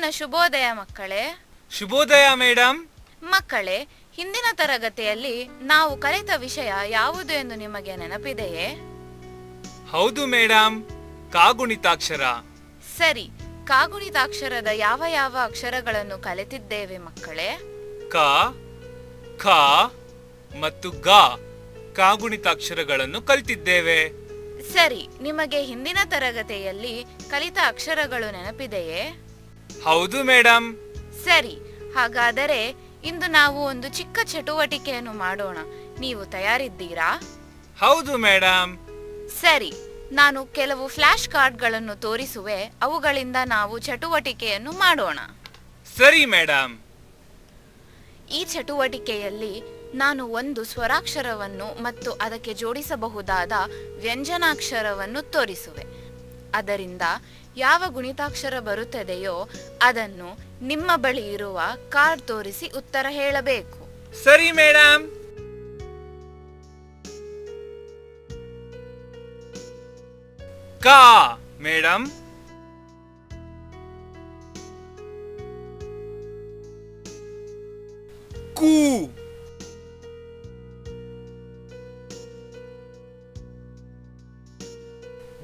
ಇಂದಿನ ಶುಭೋದಯ ಮಕ್ಕಳೇ. ಶುಭೋದಯ ಮೇಡಮ್ ಮಕ್ಕಳೇ ಹಿಂದಿನ ತರಗತಿಯಲ್ಲಿ ನಾವು ಕಲಿತ ವಿಷಯ ಯಾವುದು ಎಂದು ನಿಮಗೆ ನೆನಪಿದೆಯೇ? ಹೌದು ಮೇಡಮ್ ಕಾಗುಣಿತಾಕ್ಷರ. ಸರಿ ಕಾಗುಣಿತಾಕ್ಷರದ ಯಾವ ಯಾವ ಅಕ್ಷರಗಳನ್ನು ಕಲಿತಿದ್ದೇವೆ ಮಕ್ಕಳೇ? ಕ ಖ ಮತ್ತು ಗ ಕಾಗುಣಿತಾಕ್ಷರಗಳನ್ನು ಕಲಿತಿದ್ದೇವೆ. ಸರಿ ನಿಮಗೆ ಹಿಂದಿನ ತರಗತಿಯಲ್ಲಿ ಕಲಿತ ಅಕ್ಷರಗಳು ನೆನಪಿದೆಯೇ? ಹೌದು ಮೇಡಮ್ ಸರಿ ಹಾಗಾದರೆ ಇಂದು ನಾವು ಒಂದು ಚಿಕ್ಕ ಚಟುವಟಿಕೆಯನ್ನು ಮಾಡೋಣ. ನೀವು ತಯಾರಿದ್ದೀರಾ? ಹೌದು ಮೇಡಮ್ ಸರಿ ನಾನು ಕೆಲವು ಫ್ಲಾಶ್ ಕಾರ್ಡ್ಗಳನ್ನು ತೋರಿಸುವೆ ಅವುಗಳಿಂದ ನಾವು ಚಟುವಟಿಕೆಯನ್ನು ಮಾಡೋಣ. ಸರಿ ಮೇಡಮ್ ಈ ಚಟುವಟಿಕೆಯಲ್ಲಿ ನಾನು ಒಂದು ಸ್ವರಾಕ್ಷರವನ್ನು ಮತ್ತು ಅದಕ್ಕೆ ಜೋಡಿಸಬಹುದಾದ ವ್ಯಂಜನಾಕ್ಷರವನ್ನು ತೋರಿಸುವೆ. ಅದರಿಂದ ಯಾವ ಗುಣಿತಾಕ್ಷರ ಬರುತ್ತದೆಯೋ ಅದನ್ನು ನಿಮ್ಮ ಬಳಿ ಇರುವ ಕಾರ್ಡ್ ತೋರಿಸಿ ಉತ್ತರ ಹೇಳಬೇಕು. ಸರಿ ಮೇಡಮ್ ಕಾ ಮೇಡಮ್ ಕೂ.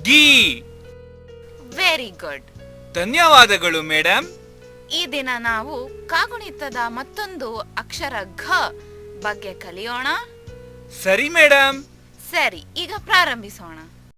ಗಿ. ವೆರಿ ಗುಡ್ ಧನ್ಯವಾದಗಳು ಮೇಡಮ್ ಈ ದಿನ ನಾವು ಕಾಗುಣಿತದ ಮತ್ತೊಂದು ಅಕ್ಷರ ಘ ಬಗ್ಗೆ ಕಲಿಯೋಣ. ಸರಿ ಮೇಡಮ್ ಸರಿ ಈಗ ಪ್ರಾರಂಭಿಸೋಣ.